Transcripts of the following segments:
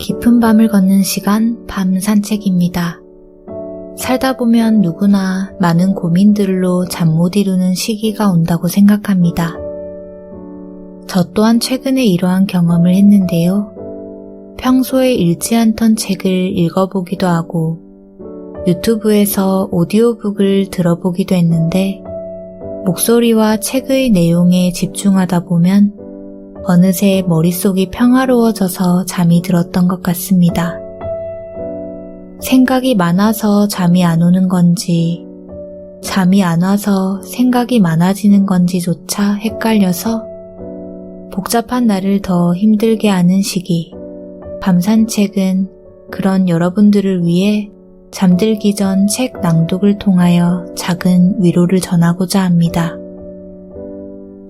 깊은 밤을 걷는 시간 밤 산책입니다. 살다 보면 누구나 많은 고민들로 잠 못 이루는 시기가 온다고 생각합니다. 저 또한 최근에 이러한 경험을 했는데요. 평소에 읽지 않던 책을 읽어보기도 하고 유튜브에서 오디오북을 들어보기도 했는데 목소리와 책의 내용에 집중하다 보면 어느새 머릿속이 평화로워져서 잠이 들었던 것 같습니다. 생각이 많아서 잠이 안 오는 건지, 잠이 안 와서 생각이 많아지는 건지조차 헷갈려서 복잡한 나를 더 힘들게 하는 시기. 밤 산책은 그런 여러분들을 위해 잠들기 전 책 낭독을 통하여 작은 위로를 전하고자 합니다.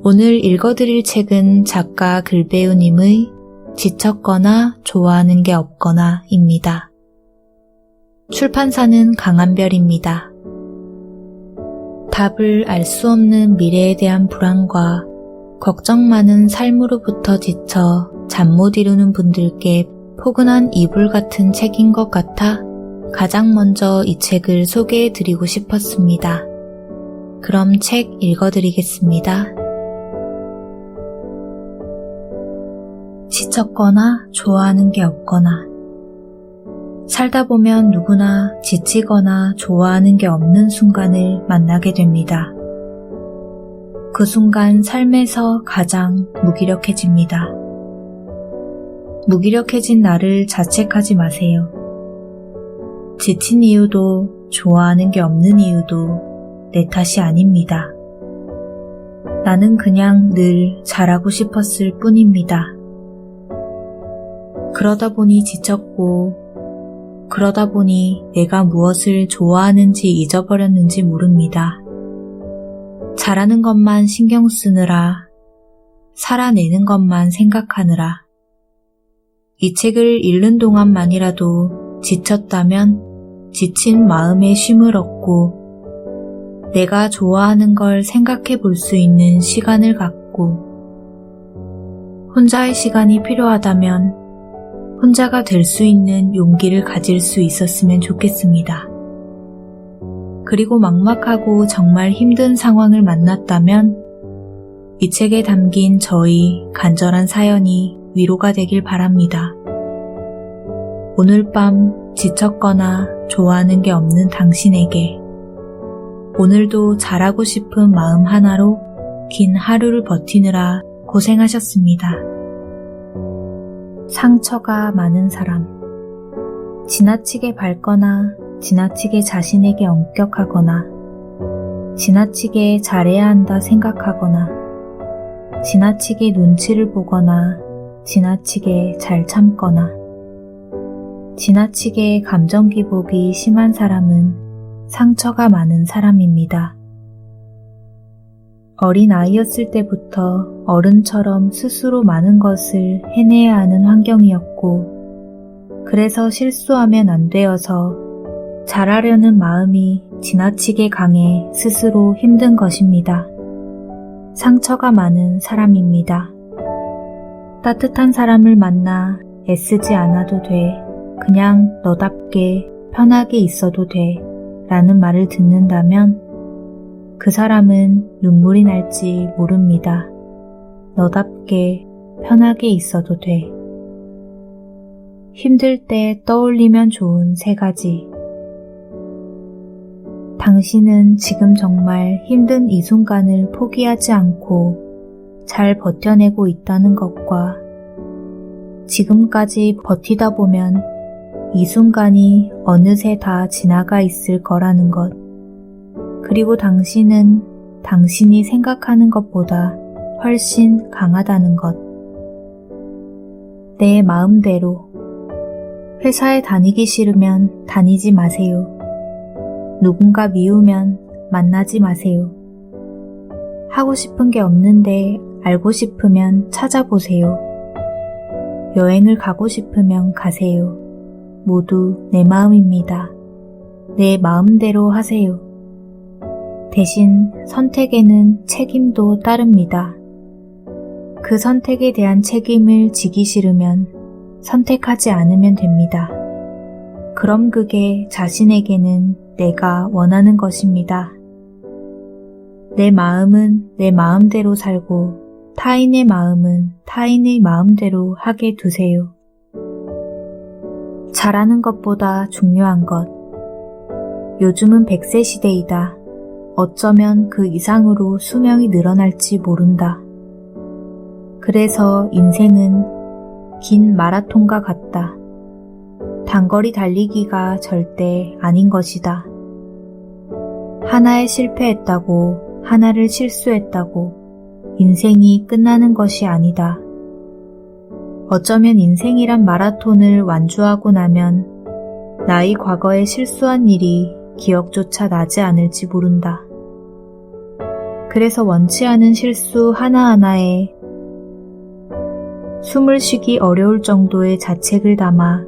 오늘 읽어드릴 책은 작가 글배우님의 지쳤거나 좋아하는 게 없거나 입니다. 출판사는 강한별입니다. 답을 알 수 없는 미래에 대한 불안과 걱정 많은 삶으로부터 지쳐 잠 못 이루는 분들께 포근한 이불 같은 책인 것 같아 가장 먼저 이 책을 소개해 드리고 싶었습니다. 그럼 책 읽어드리겠습니다. 지쳤거나 좋아하는 게 없거나 살다 보면 누구나 지치거나 좋아하는 게 없는 순간을 만나게 됩니다. 그 순간 삶에서 가장 무기력해집니다. 무기력해진 나를 자책하지 마세요. 지친 이유도 좋아하는 게 없는 이유도 내 탓이 아닙니다. 나는 그냥 늘 잘하고 싶었을 뿐입니다. 그러다 보니 지쳤고, 그러다 보니 내가 무엇을 좋아하는지 잊어버렸는지 모릅니다. 잘하는 것만 신경 쓰느라, 살아내는 것만 생각하느라, 이 책을 읽는 동안만이라도 지쳤다면 지친 마음에 쉼을 얻고, 내가 좋아하는 걸 생각해 볼 수 있는 시간을 갖고, 혼자의 시간이 필요하다면 혼자가 될 수 있는 용기를 가질 수 있었으면 좋겠습니다. 그리고 막막하고 정말 힘든 상황을 만났다면 이 책에 담긴 저희 간절한 사연이 위로가 되길 바랍니다. 오늘 밤 지쳤거나 좋아하는 게 없는 당신에게 오늘도 잘하고 싶은 마음 하나로 긴 하루를 버티느라 고생하셨습니다. 상처가 많은 사람. 지나치게 밝거나 지나치게 자신에게 엄격하거나 지나치게 잘해야 한다 생각하거나 지나치게 눈치를 보거나 지나치게 잘 참거나 지나치게 감정 기복이 심한 사람은 상처가 많은 사람입니다. 어린 아이였을 때부터 어른처럼 스스로 많은 것을 해내야 하는 환경이었고, 그래서 실수하면 안 되어서 잘하려는 마음이 지나치게 강해 스스로 힘든 것입니다. 상처가 많은 사람입니다. 따뜻한 사람을 만나 애쓰지 않아도 돼. 그냥 너답게 편하게 있어도 돼. 라는 말을 듣는다면 그 사람은 눈물이 날지 모릅니다. 너답게 편하게 있어도 돼. 힘들 때 떠올리면 좋은 세 가지. 당신은 지금 정말 힘든 이 순간을 포기하지 않고 잘 버텨내고 있다는 것과 지금까지 버티다 보면 이 순간이 어느새 다 지나가 있을 거라는 것. 그리고 당신은 당신이 생각하는 것보다 훨씬 강하다는 것. 내 마음대로. 회사에 다니기 싫으면 다니지 마세요. 누군가 미우면 만나지 마세요. 하고 싶은 게 없는데 알고 싶으면 찾아보세요. 여행을 가고 싶으면 가세요. 모두 내 마음입니다. 내 마음대로 하세요. 대신 선택에는 책임도 따릅니다. 그 선택에 대한 책임을 지기 싫으면 선택하지 않으면 됩니다. 그럼 그게 자신에게는 내가 원하는 것입니다. 내 마음은 내 마음대로 살고 타인의 마음은 타인의 마음대로 하게 두세요. 잘하는 것보다 중요한 것. 요즘은 100세 시대이다. 어쩌면 그 이상으로 수명이 늘어날지 모른다. 그래서 인생은 긴 마라톤과 같다. 단거리 달리기가 절대 아닌 것이다. 하나에 실패했다고, 하나를 실수했다고, 인생이 끝나는 것이 아니다. 어쩌면 인생이란 마라톤을 완주하고 나면 나의 과거에 실수한 일이 기억조차 나지 않을지 모른다. 그래서 원치 않은 실수 하나하나에 숨을 쉬기 어려울 정도의 자책을 담아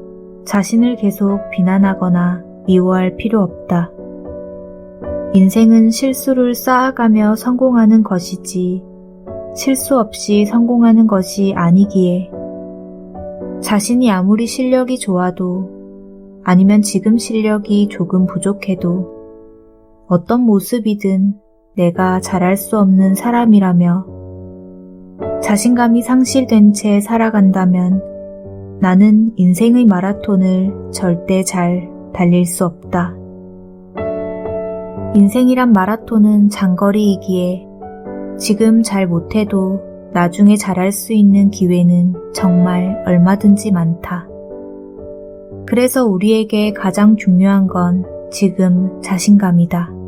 자신을 계속 비난하거나 미워할 필요 없다. 인생은 실수를 쌓아가며 성공하는 것이지 실수 없이 성공하는 것이 아니기에 자신이 아무리 실력이 좋아도 아니면 지금 실력이 조금 부족해도 어떤 모습이든 내가 잘할 수 없는 사람이라며 자신감이 상실된 채 살아간다면 나는 인생의 마라톤을 절대 잘 달릴 수 없다. 인생이란 마라톤은 장거리이기에 지금 잘 못해도 나중에 잘할 수 있는 기회는 정말 얼마든지 많다. 그래서 우리에게 가장 중요한 건 지금 자신감이다.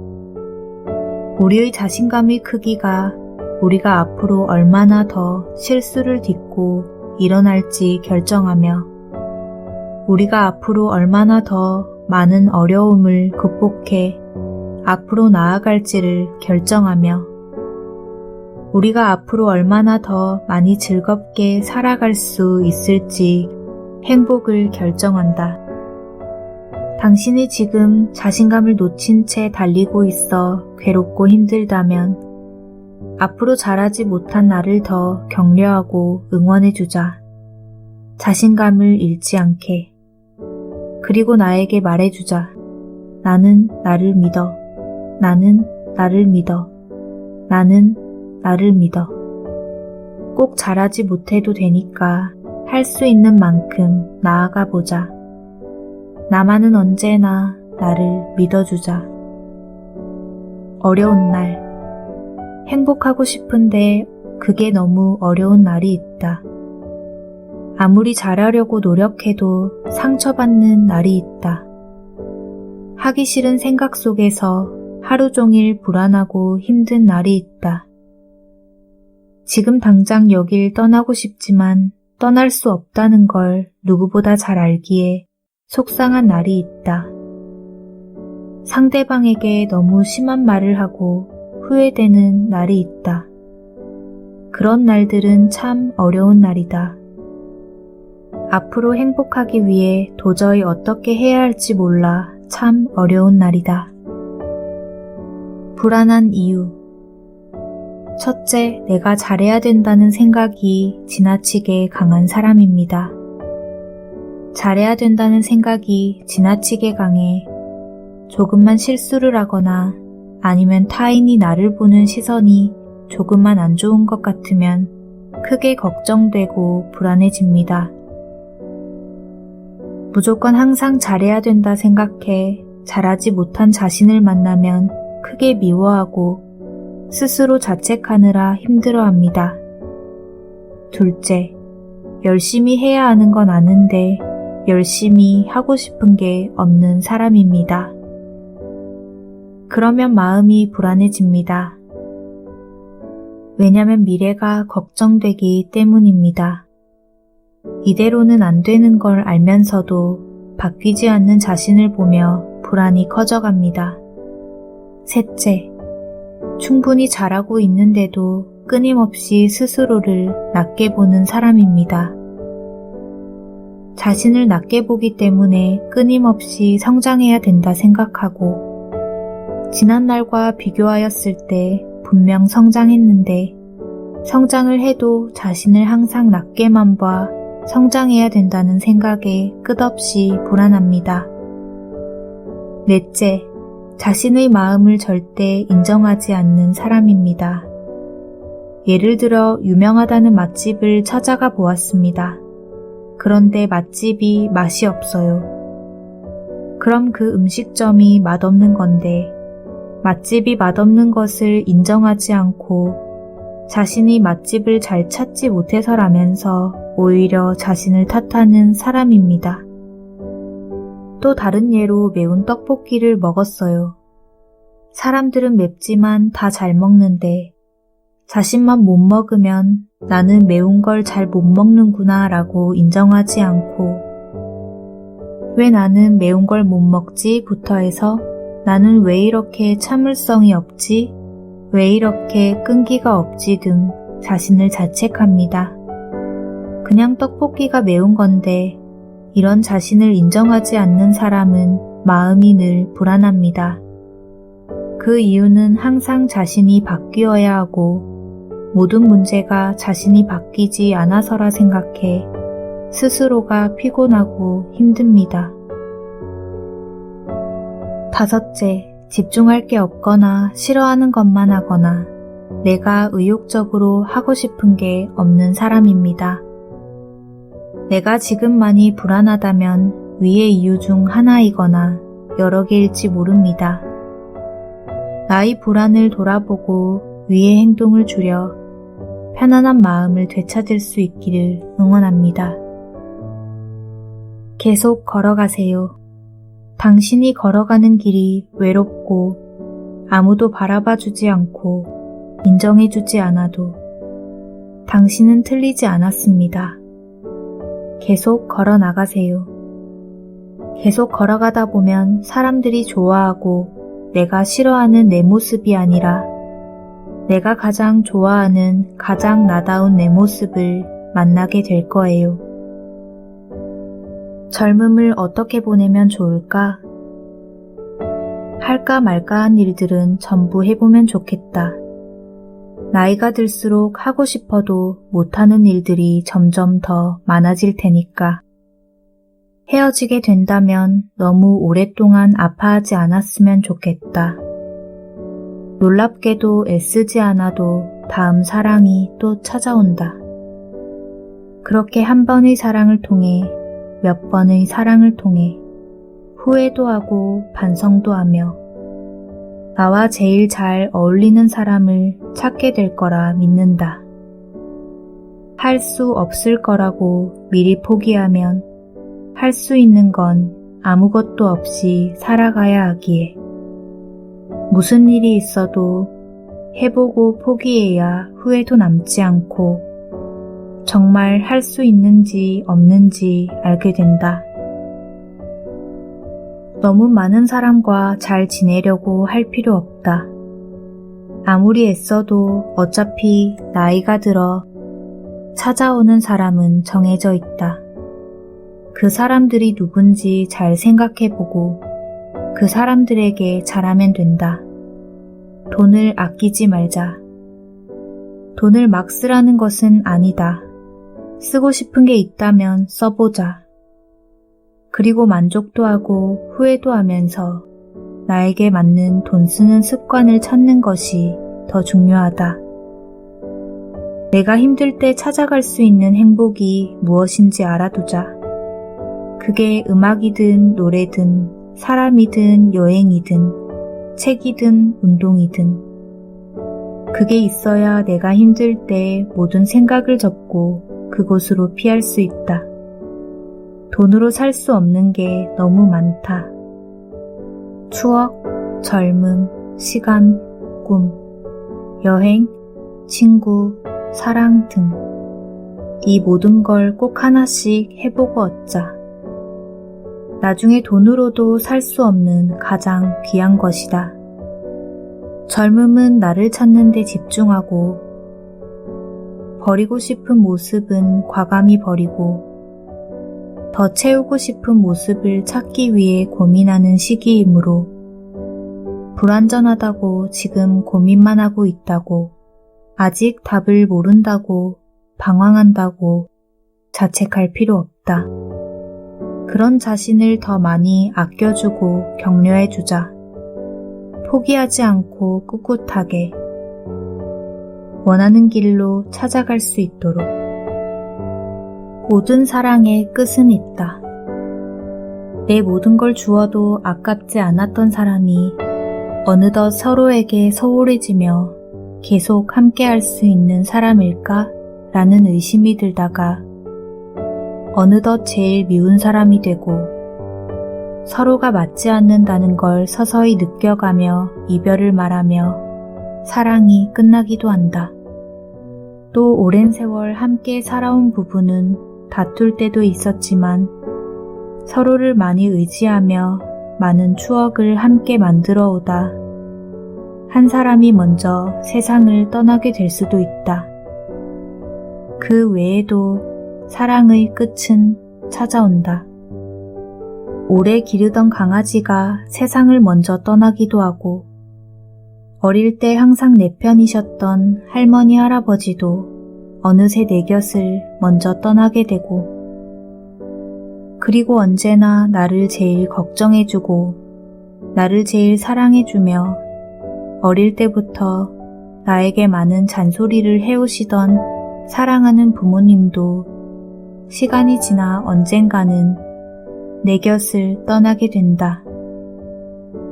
우리의 자신감의 크기가 우리가 앞으로 얼마나 더 실수를 딛고 일어날지 결정하며 우리가 앞으로 얼마나 더 많은 어려움을 극복해 앞으로 나아갈지를 결정하며 우리가 앞으로 얼마나 더 많이 즐겁게 살아갈 수 있을지 행복을 결정한다. 당신이 지금 자신감을 놓친 채 달리고 있어 괴롭고 힘들다면 앞으로 잘하지 못한 나를 더 격려하고 응원해주자. 자신감을 잃지 않게. 그리고 나에게 말해주자. 나는 나를 믿어. 나는 나를 믿어. 나는 나를 믿어. 꼭 잘하지 못해도 되니까 할 수 있는 만큼 나아가 보자. 나만은 언제나 나를 믿어주자. 어려운 날. 행복하고 싶은데 그게 너무 어려운 날이 있다. 아무리 잘하려고 노력해도 상처받는 날이 있다. 하기 싫은 생각 속에서 하루 종일 불안하고 힘든 날이 있다. 지금 당장 여길 떠나고 싶지만 떠날 수 없다는 걸 누구보다 잘 알기에 속상한 날이 있다. 상대방에게 너무 심한 말을 하고 후회되는 날이 있다. 그런 날들은 참 어려운 날이다. 앞으로 행복하기 위해 도저히 어떻게 해야 할지 몰라 참 어려운 날이다. 불안한 이유. 첫째, 내가 잘해야 된다는 생각이 지나치게 강한 사람입니다. 잘해야 된다는 생각이 지나치게 강해 조금만 실수를 하거나 아니면 타인이 나를 보는 시선이 조금만 안 좋은 것 같으면 크게 걱정되고 불안해집니다. 무조건 항상 잘해야 된다 생각해 잘하지 못한 자신을 만나면 크게 미워하고 스스로 자책하느라 힘들어 합니다. 둘째, 열심히 해야 하는 건 아는데 열심히 하고 싶은 게 없는 사람입니다. 그러면 마음이 불안해집니다. 왜냐면 미래가 걱정되기 때문입니다. 이대로는 안 되는 걸 알면서도 바뀌지 않는 자신을 보며 불안이 커져갑니다. 셋째, 충분히 잘하고 있는데도 끊임없이 스스로를 낮게 보는 사람입니다. 자신을 낮게 보기 때문에 끊임없이 성장해야 된다 생각하고 지난날과 비교하였을 때 분명 성장했는데 성장을 해도 자신을 항상 낮게만 봐 성장해야 된다는 생각에 끝없이 불안합니다. 넷째, 자신의 마음을 절대 인정하지 않는 사람입니다. 예를 들어 유명하다는 맛집을 찾아가 보았습니다. 그런데 맛집이 맛이 없어요. 그럼 그 음식점이 맛없는 건데 맛집이 맛없는 것을 인정하지 않고 자신이 맛집을 잘 찾지 못해서라면서 오히려 자신을 탓하는 사람입니다. 또 다른 예로 매운 떡볶이를 먹었어요. 사람들은 맵지만 다 잘 먹는데 자신만 못 먹으면 나는 매운 걸 잘 못 먹는구나 라고 인정하지 않고 왜 나는 매운 걸 못 먹지 부터 해서 나는 왜 이렇게 참을성이 없지? 왜 이렇게 끈기가 없지 등 자신을 자책합니다. 그냥 떡볶이가 매운 건데 이런 자신을 인정하지 않는 사람은 마음이 늘 불안합니다. 그 이유는 항상 자신이 바뀌어야 하고 모든 문제가 자신이 바뀌지 않아서라 생각해 스스로가 피곤하고 힘듭니다. 다섯째, 집중할 게 없거나 싫어하는 것만 하거나 내가 의욕적으로 하고 싶은 게 없는 사람입니다. 내가 지금 많이 불안하다면 위의 이유 중 하나이거나 여러 개일지 모릅니다. 나의 불안을 돌아보고 위의 행동을 줄여 편안한 마음을 되찾을 수 있기를 응원합니다. 계속 걸어가세요. 당신이 걸어가는 길이 외롭고 아무도 바라봐 주지 않고 인정해 주지 않아도 당신은 틀리지 않았습니다. 계속 걸어 나가세요. 계속 걸어가다 보면 사람들이 좋아하고 내가 싫어하는 내 모습이 아니라 내가 가장 좋아하는 가장 나다운 내 모습을 만나게 될 거예요. 젊음을 어떻게 보내면 좋을까? 할까 말까 한 일들은 전부 해보면 좋겠다. 나이가 들수록 하고 싶어도 못하는 일들이 점점 더 많아질 테니까. 헤어지게 된다면 너무 오랫동안 아파하지 않았으면 좋겠다. 놀랍게도 애쓰지 않아도 다음 사랑이 또 찾아온다. 그렇게 한 번의 사랑을 통해 몇 번의 사랑을 통해 후회도 하고 반성도 하며 나와 제일 잘 어울리는 사람을 찾게 될 거라 믿는다. 할 수 없을 거라고 미리 포기하면 할 수 있는 건 아무것도 없이 살아가야 하기에 무슨 일이 있어도 해보고 포기해야 후회도 남지 않고 정말 할 수 있는지 없는지 알게 된다. 너무 많은 사람과 잘 지내려고 할 필요 없다. 아무리 애써도 어차피 나이가 들어 찾아오는 사람은 정해져 있다. 그 사람들이 누군지 잘 생각해보고 그 사람들에게 잘하면 된다. 돈을 아끼지 말자. 돈을 막 쓰라는 것은 아니다. 쓰고 싶은 게 있다면 써보자. 그리고 만족도 하고 후회도 하면서 나에게 맞는 돈 쓰는 습관을 찾는 것이 더 중요하다. 내가 힘들 때 찾아갈 수 있는 행복이 무엇인지 알아두자. 그게 음악이든 노래든 사람이든 여행이든 책이든 운동이든 그게 있어야 내가 힘들 때 모든 생각을 접고 그곳으로 피할 수 있다. 돈으로 살 수 없는 게 너무 많다. 추억, 젊음, 시간, 꿈, 여행, 친구, 사랑 등. 이 모든 걸 꼭 하나씩 해보고 얻자. 나중에 돈으로도 살 수 없는 가장 귀한 것이다. 젊음은 나를 찾는 데 집중하고 버리고 싶은 모습은 과감히 버리고 더 채우고 싶은 모습을 찾기 위해 고민하는 시기이므로 불완전하다고 지금 고민만 하고 있다고 아직 답을 모른다고 방황한다고 자책할 필요 없다. 그런 자신을 더 많이 아껴주고 격려해 주자. 포기하지 않고 꿋꿋하게 원하는 길로 찾아갈 수 있도록 모든 사랑의 끝은 있다. 내 모든 걸 주어도 아깝지 않았던 사람이 어느덧 서로에게 소홀해지며 계속 함께 할 수 있는 사람일까? 라는 의심이 들다가 어느덧 제일 미운 사람이 되고 서로가 맞지 않는다는 걸 서서히 느껴가며 이별을 말하며 사랑이 끝나기도 한다. 또 오랜 세월 함께 살아온 부부는 다툴 때도 있었지만 서로를 많이 의지하며 많은 추억을 함께 만들어 오다. 한 사람이 먼저 세상을 떠나게 될 수도 있다. 그 외에도 사랑의 끝은 찾아온다. 오래 기르던 강아지가 세상을 먼저 떠나기도 하고, 어릴 때 항상 내 편이셨던 할머니 할아버지도 어느새 내 곁을 먼저 떠나게 되고, 그리고 언제나 나를 제일 걱정해주고, 나를 제일 사랑해주며, 어릴 때부터 나에게 많은 잔소리를 해오시던 사랑하는 부모님도 시간이 지나 언젠가는 내 곁을 떠나게 된다.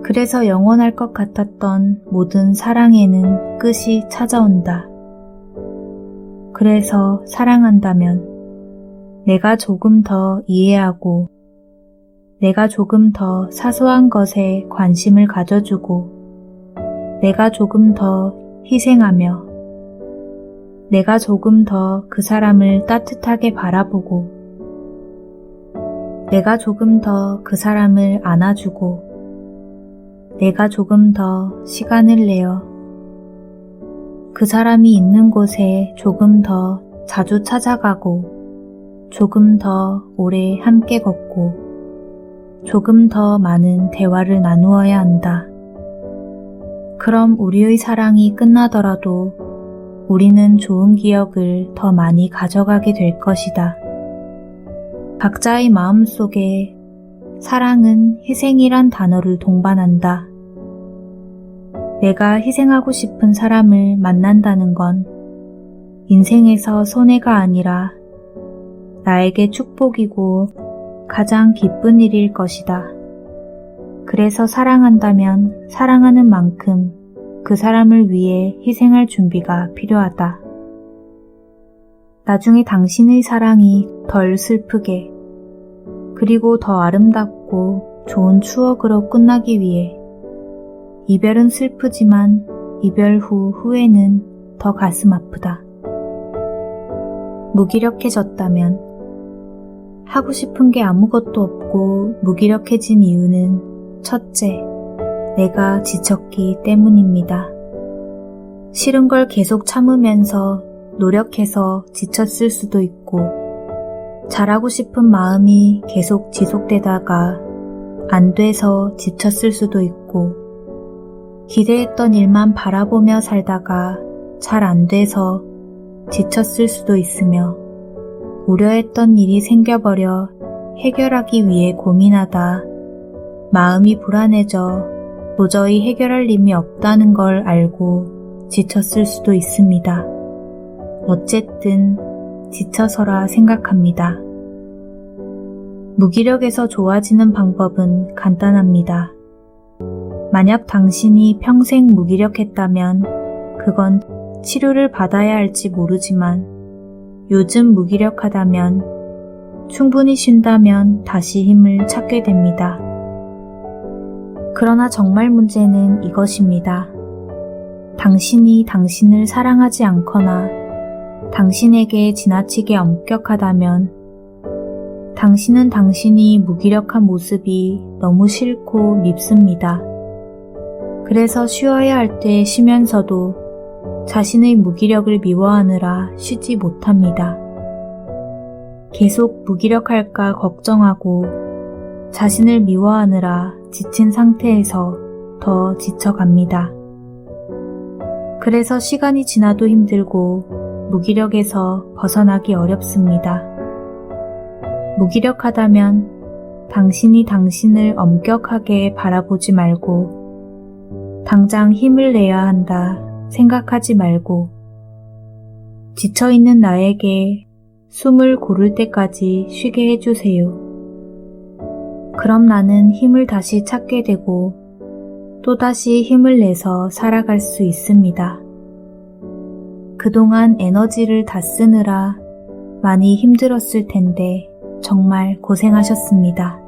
그래서 영원할 것 같았던 모든 사랑에는 끝이 찾아온다. 그래서 사랑한다면 내가 조금 더 이해하고 내가 조금 더 사소한 것에 관심을 가져주고 내가 조금 더 희생하며 내가 조금 더 그 사람을 따뜻하게 바라보고 내가 조금 더 그 사람을 안아주고 내가 조금 더 시간을 내어 그 사람이 있는 곳에 조금 더 자주 찾아가고 조금 더 오래 함께 걷고 조금 더 많은 대화를 나누어야 한다. 그럼 우리의 사랑이 끝나더라도 우리는 좋은 기억을 더 많이 가져가게 될 것이다. 각자의 마음 속에 사랑은 희생이란 단어를 동반한다. 내가 희생하고 싶은 사람을 만난다는 건 인생에서 손해가 아니라 나에게 축복이고 가장 기쁜 일일 것이다. 그래서 사랑한다면 사랑하는 만큼 그 사람을 위해 희생할 준비가 필요하다. 나중에 당신의 사랑이 덜 슬프게 그리고 더 아름답고 좋은 추억으로 끝나기 위해 이별은 슬프지만 이별 후 후회는 더 가슴 아프다. 무기력해졌다면 하고 싶은 게 아무것도 없고 무기력해진 이유는 첫째, 내가 지쳤기 때문입니다. 싫은 걸 계속 참으면서 노력해서 지쳤을 수도 있고, 잘하고 싶은 마음이 계속 지속되다가 안 돼서 지쳤을 수도 있고, 기대했던 일만 바라보며 살다가 잘 안 돼서 지쳤을 수도 있으며, 우려했던 일이 생겨버려 해결하기 위해 고민하다 마음이 불안해져 도저히 해결할 힘이 없다는 걸 알고 지쳤을 수도 있습니다. 어쨌든 지쳐서라 생각합니다. 무기력에서 좋아지는 방법은 간단합니다. 만약 당신이 평생 무기력했다면 그건 치료를 받아야 할지 모르지만 요즘 무기력하다면 충분히 쉰다면 다시 힘을 찾게 됩니다. 그러나 정말 문제는 이것입니다. 당신이 당신을 사랑하지 않거나 당신에게 지나치게 엄격하다면 당신은 당신이 무기력한 모습이 너무 싫고 밉습니다. 그래서 쉬어야 할 때 쉬면서도 자신의 무기력을 미워하느라 쉬지 못합니다. 계속 무기력할까 걱정하고 자신을 미워하느라 지친 상태에서 더 지쳐갑니다. 그래서 시간이 지나도 힘들고 무기력에서 벗어나기 어렵습니다. 무기력하다면 당신이 당신을 엄격하게 바라보지 말고 당장 힘을 내야 한다 생각하지 말고 지쳐있는 나에게 숨을 고를 때까지 쉬게 해주세요. 그럼 나는 힘을 다시 찾게 되고 또다시 힘을 내서 살아갈 수 있습니다. 그동안 에너지를 다 쓰느라 많이 힘들었을 텐데 정말 고생하셨습니다.